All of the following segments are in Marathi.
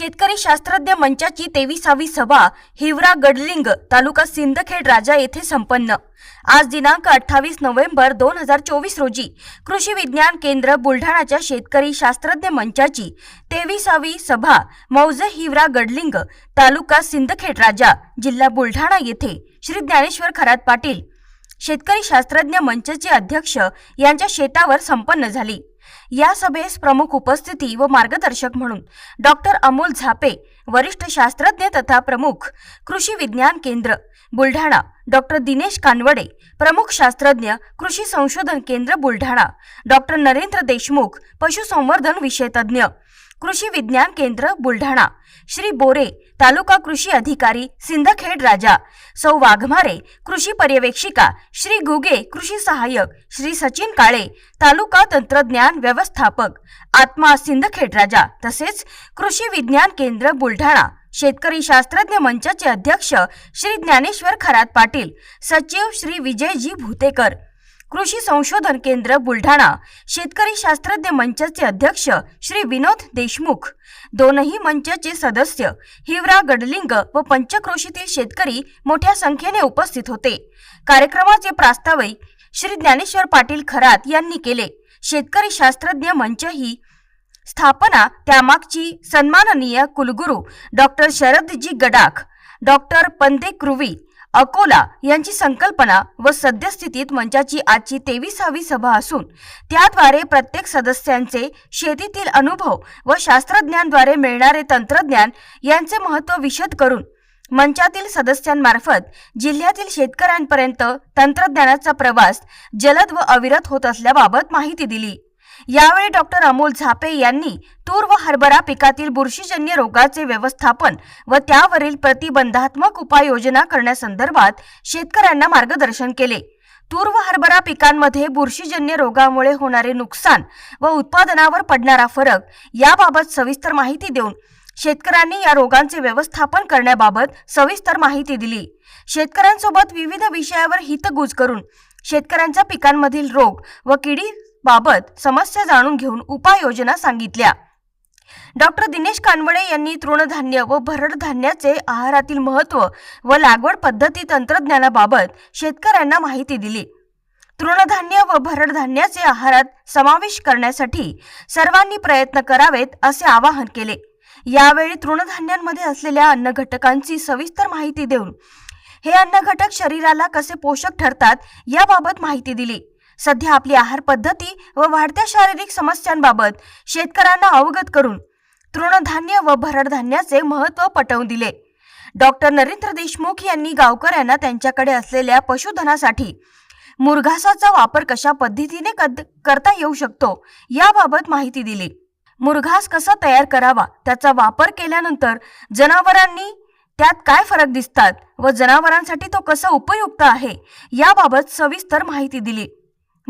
शेतकरी शास्त्रज्ञ मंचाची तेविसावी सभा हिवरा गडलिंग तालुका सिंदखेड राजा येथे संपन्न. आज दिनांक अठ्ठावीस नोव्हेंबर दोन हजार चोवीस रोजी कृषी विज्ञान केंद्र बुलढाणाच्या शेतकरी शास्त्रज्ञ मंचाची तेविसावी सभा मौजे हिवरा गडलिंग तालुका सिंदखेड राजा जिल्हा बुलढाणा येथे श्री ज्ञानेश्वर खरात पाटील शेतकरी शास्त्रज्ञ मंचचे अध्यक्ष यांच्या शेतावर संपन्न झाली. या सभेस प्रमुख उपस्थिती व मार्गदर्शक म्हणून डॉक्टर अमोल झापे वरिष्ठ शास्त्रज्ञ तथा प्रमुख कृषी विज्ञान केंद्र बुलढाणा डॉक्टर दिनेश कानवडे प्रमुख शास्त्रज्ञ कृषी संशोधन केंद्र बुलढाणा डॉक्टर नरेंद्र देशमुख पशुसंवर्धन विषयतज्ञ कृषी विज्ञान केंद्र बुलढाणा. श्री बोरे तालुका कृषी अधिकारी सिंदखेड राजा. सौ वाघमारे कृषी पर्यवेक्षिका. श्री गुगे कृषी सहाय्यक. श्री सचिन काळे तालुका तंत्रज्ञान व्यवस्थापक. आत्मा सिंदखेड राजा तसेच कृषी विज्ञान केंद्र बुलढाणा. शेतकरी शास्त्रज्ञ मंचाचे अध्यक्ष श्री ज्ञानेश्वर खरात पाटील. सचिव श्री विजयजी भूतेकर. कृषी संशोधन केंद्र बुलढाणा. शेतकरी शास्त्रज्ञ मंचाचे अध्यक्ष श्री विनोद देशमुख. दोनही मंचाचे सदस्य हिवरा गडलिंग व पंचक्रोशीतील शेतकरी मोठ्या संख्येने उपस्थित होते. कार्यक्रमाचे प्रास्ताविक श्री ज्ञानेश्वर पाटील खरात यांनी केले. शेतकरी शास्त्रज्ञ मंच ही स्थापना त्यामागची सन्माननीय कुलगुरू डॉक्टर शरदजी गडाख डॉक्टर पंदे क्रुवी अकोला यांची संकल्पना व सद्यस्थितीत मंचाची आजची तेविसावी सभा असून त्याद्वारे प्रत्येक सदस्यांचे शेतीतील अनुभव व शास्त्रज्ञांद्वारे मिळणारे तंत्रज्ञान यांचे महत्त्व विशद करून मंचातील सदस्यांमार्फत जिल्ह्यातील शेतकऱ्यांपर्यंत तंत्रज्ञानाचा प्रवास जलद व अविरत होत असल्याबाबत माहिती दिली. यावेळी डॉक्टर अमोल झापे यांनी तूर व हरभरा पिकातील बुरशीजन्य रोगाचे व्यवस्थापन व त्यावरील प्रतिबंधात्मक उपाययोजना करण्यासंदर्भात शेतकऱ्यांना मार्गदर्शन केले. तूर व हरभरा पिकांमध्ये बुरशीजन्य रोगामुळे होणारे नुकसान व उत्पादनावर पडणारा फरक याबाबत सविस्तर माहिती देऊन शेतकऱ्यांनी या रोगांचे व्यवस्थापन करण्याबाबत सविस्तर माहिती दिली. शेतकऱ्यांसोबत विविध विषयावर हितगुज करून शेतकऱ्यांच्या पिकांमधील रोग व किडी बाबत समस्या जाणून घेऊन उपाययोजना सांगितल्या. डॉक्टर दिनेश कानवडे यांनी तृणधान्य व भरड धान्याचे आहारातील महत्त्व व लागवड पद्धती तंत्रज्ञानाबाबत शेतकऱ्यांना माहिती दिली. तृणधान्य व भरड धान्याचे आहारात समावेश करण्यासाठी सर्वांनी प्रयत्न करावेत असे आवाहन केले. यावेळी तृणधान्यांमध्ये असलेल्या अन्न घटकांची सविस्तर माहिती देऊन हे अन्न घटक शरीराला कसे पोषक ठरतात याबाबत माहिती दिली. सध्या आपली आहार पद्धती व वाढत्या शारीरिक समस्यांबाबत शेतकऱ्यांना अवगत करून तृणधान्य व भरडधान्याचे महत्त्व पटवून दिले. डॉक्टर नरेंद्र देशमुख यांनी गावकऱ्यांना त्यांच्याकडे असलेल्या पशुधनासाठी मुरघासाचा वापर कशा पद्धतीने कद- करता येऊ शकतो याबाबत माहिती दिली. मुरघास कसा तयार करावा त्याचा वापर केल्यानंतर जनावरांनी त्यात काय फरक दिसतात व जनावरांसाठी तो कसा उपयुक्त आहे याबाबत सविस्तर माहिती दिली.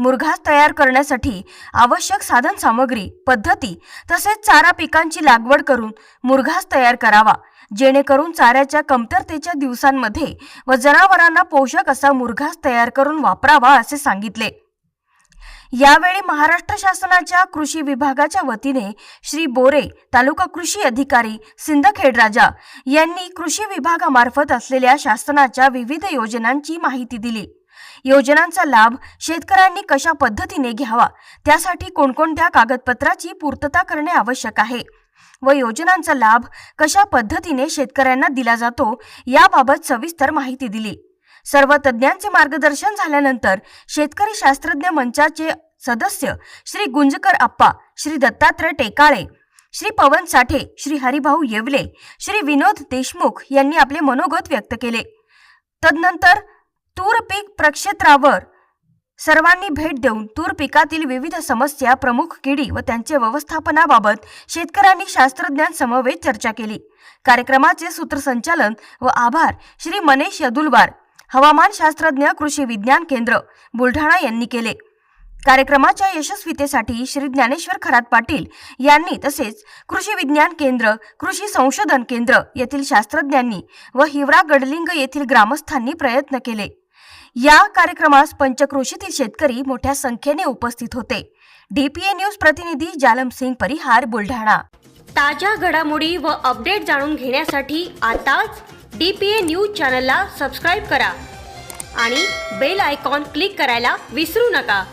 मुरघास तयार करण्यासाठी आवश्यक साधन सामग्री पद्धती तसेच चारा पिकांची लागवड करून मुरघास तयार करावा. जेणेकरून चाऱ्याच्या कमतरतेच्या दिवसांमध्ये व जनावरांना पोषक असा मुरघास तयार करून वापरावा असे सांगितले. यावेळी महाराष्ट्र शासनाच्या कृषी विभागाच्या वतीने श्री बोरे तालुका कृषी अधिकारी सिंदखेडराजा यांनी कृषी विभागामार्फत असलेल्या शासनाच्या विविध योजनांची माहिती दिली. योजनांचा लाभ शेतकऱ्यांनी कशा पद्धतीने घ्यावा? त्यासाठी कोणकोणत्या कागदपत्राची पूर्तता करणे आवश्यक आहे? व योजनांचा लाभ कशा पद्धतीने शेतकऱ्यांना दिला जातो? याबाबत सविस्तर माहिती दिली. सर्व तज्ज्ञांचे मार्गदर्शन झाल्यानंतर शेतकरी शास्त्रज्ञ मंचाचे सदस्य श्री गुंजकर आप्पा श्री दत्तात्रय टेकाळे श्री पवन साठे श्री हरिभाऊ येवले श्री विनोद देशमुख यांनी आपले मनोगत व्यक्त केले. तदनंतर पीक प्रक्षेत्रावर सर्वांनी भेट देऊन तूर पिकातील विविध समस्या प्रमुख किडी व त्यांचे व्यवस्थापनाबाबत शेतकऱ्यांनी शास्त्रज्ञांसमवेत चर्चा केली. कार्यक्रमाचे सूत्रसंचालन व आभार श्री मनेश यदुलवार हवामान शास्त्रज्ञ कृषी विज्ञान केंद्र बुलढाणा यांनी केले. कार्यक्रमाच्या यशस्वीतेसाठी श्री ज्ञानेश्वर खरात पाटील यांनी तसेच कृषी विज्ञान केंद्र कृषी संशोधन केंद्र येथील शास्त्रज्ञांनी व हिवरा गडलिंग येथील ग्रामस्थांनी प्रयत्न केले. या कार्यक्रमास पंचक्रोशीतील शेतकरी मोठ्या संख्येने उपस्थित होते. डीपीए न्यूज प्रतिनिधी जालम सिंग परिहार बुलढाणा. ताज्या घडामोडी व अपडेट जाणून घेण्यासाठी आताच डी पी ए न्यूज चॅनलला सबस्क्राईब करा आणि बेल आयकॉन क्लिक करायला विसरू नका.